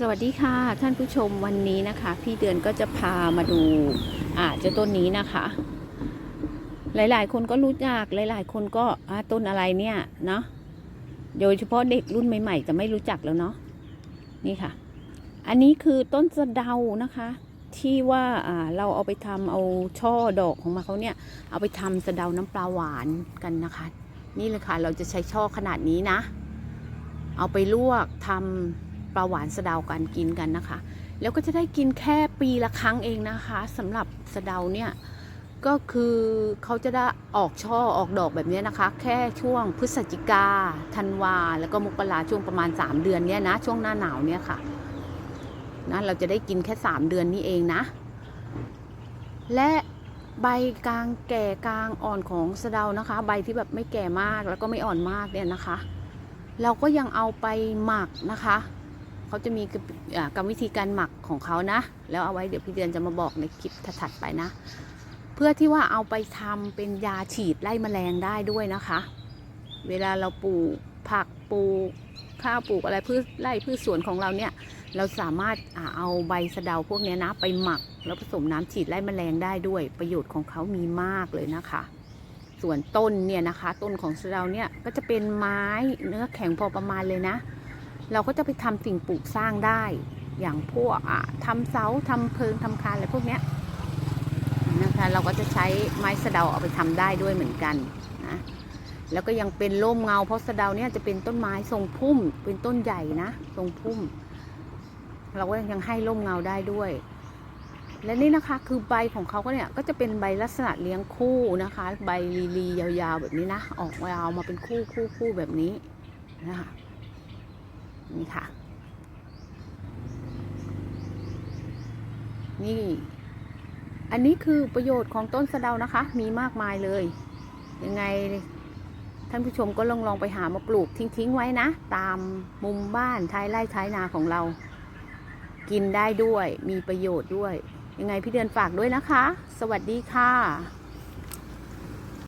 สวัสดีค่ะท่านผู้ชมวันนี้นะคะ พี่เดือนก็จะพามาดูอ่าเจ้าต้นนี้นะคะ หลายๆ คนก็รู้จักหลาย ๆ คนก็ต้นอะไรเนี่ยเนาะโดยเฉพาะเด็กรุ่นใหม่ๆ จะไม่รู้จักแล้วเนาะนี่ค่ะ อันนี้คือต้นสะเดานะคะ ที่ว่าอ่าเราเอาไปทำเอาช่อดอกของมาเขาเนี่ยเอาไปทำสะเดาน้ำปลาหวานกันนะคะ นี่เลยค่ะเราจะใช้ช่อขนาดนี้นะ เอาไปลวกทำ ปลาหวานสะเดากันกินกันนะคะ แล้วก็จะได้กินแค่ปีละครั้งเองนะคะสำหรับสะเดาเนี่ยก็คือเขาจะได้ออกช่อออกดอกแบบนี้นะคะ แค่ช่วงพฤศจิกาธันวา แล้วก็มกราช่วงประมาณ 3 เดือนเนี่ยนะ ช่วงหน้าหนาวเนี่ยค่ะนะเราจะได้กินแค่ 3 เดือนนี้เองนะ และใบกลางแก่กลางอ่อนของสะเดานะคะ ใบที่แบบไม่แก่มากแล้วก็ไม่อ่อนมากเนี่ยนะคะ เราก็ยังเอาไปหมักนะคะ เขาจะมีกรรมวิธีการหมักของเขานะ แล้วเอาไว้เดี๋ยวพี่เดือนจะมาบอกในคลิปถัดๆไปนะ เพื่อที่ว่าเอาไปทำเป็นยาฉีดไล่แมลงได้ด้วยนะคะ เวลาเราปลูกผักปลูกข้าวปลูกอะไรพืชไร่พืชสวนของเราเนี่ย เราสามารถเอาใบสะเดาพวกนี้นะ ไปหมักแล้วผสมน้ำฉีดไล่แมลงได้ด้วย ประโยชน์ของเขามีมากเลยนะคะส่วนต้นเนี่ยนะคะ ต้นของสะเดาเนี่ยก็จะเป็นไม้เนื้อแข็งพอประมาณเลยนะ เราก็จะไปทำสิ่งปลูกสร้างได้ อย่างพวกอะทำเสาทำเพิงทำคานอะไรพวกเนี้ยนะคะเราก็จะใช้ไม้สะเดาเอาไปทำได้ด้วยเหมือนกันนะแล้วก็ยังเป็นร่มเงาเพราะสะเดาเนี่ยจะเป็นต้นไม้ทรงพุ่มเป็นต้นใหญ่นะทรงพุ่ม เราก็ยังให้ร่มเงาได้ด้วย และนี่นะคะคือใบของเขาก็เนี่ยก็จะเป็นใบลักษณะเลี้ยงคู่นะคะ ใบลีๆยาวๆแบบนี้นะออกยาวมาเป็นคู่คู่คู่แบบนี้นะคะ นี่ค่ะ นี่ อันนี้คือประโยชน์ของต้นสะเดานะคะ มีมากมายเลย ยังไงท่านผู้ชมก็ลองลองไปหามาปลูกทิ้งๆไว้นะ ตามมุมบ้านท้ายไร่ท้ายนาของเรา กินได้ด้วย มีประโยชน์ด้วย ยังไงพี่เดือนฝากด้วยนะคะ สวัสดีค่ะ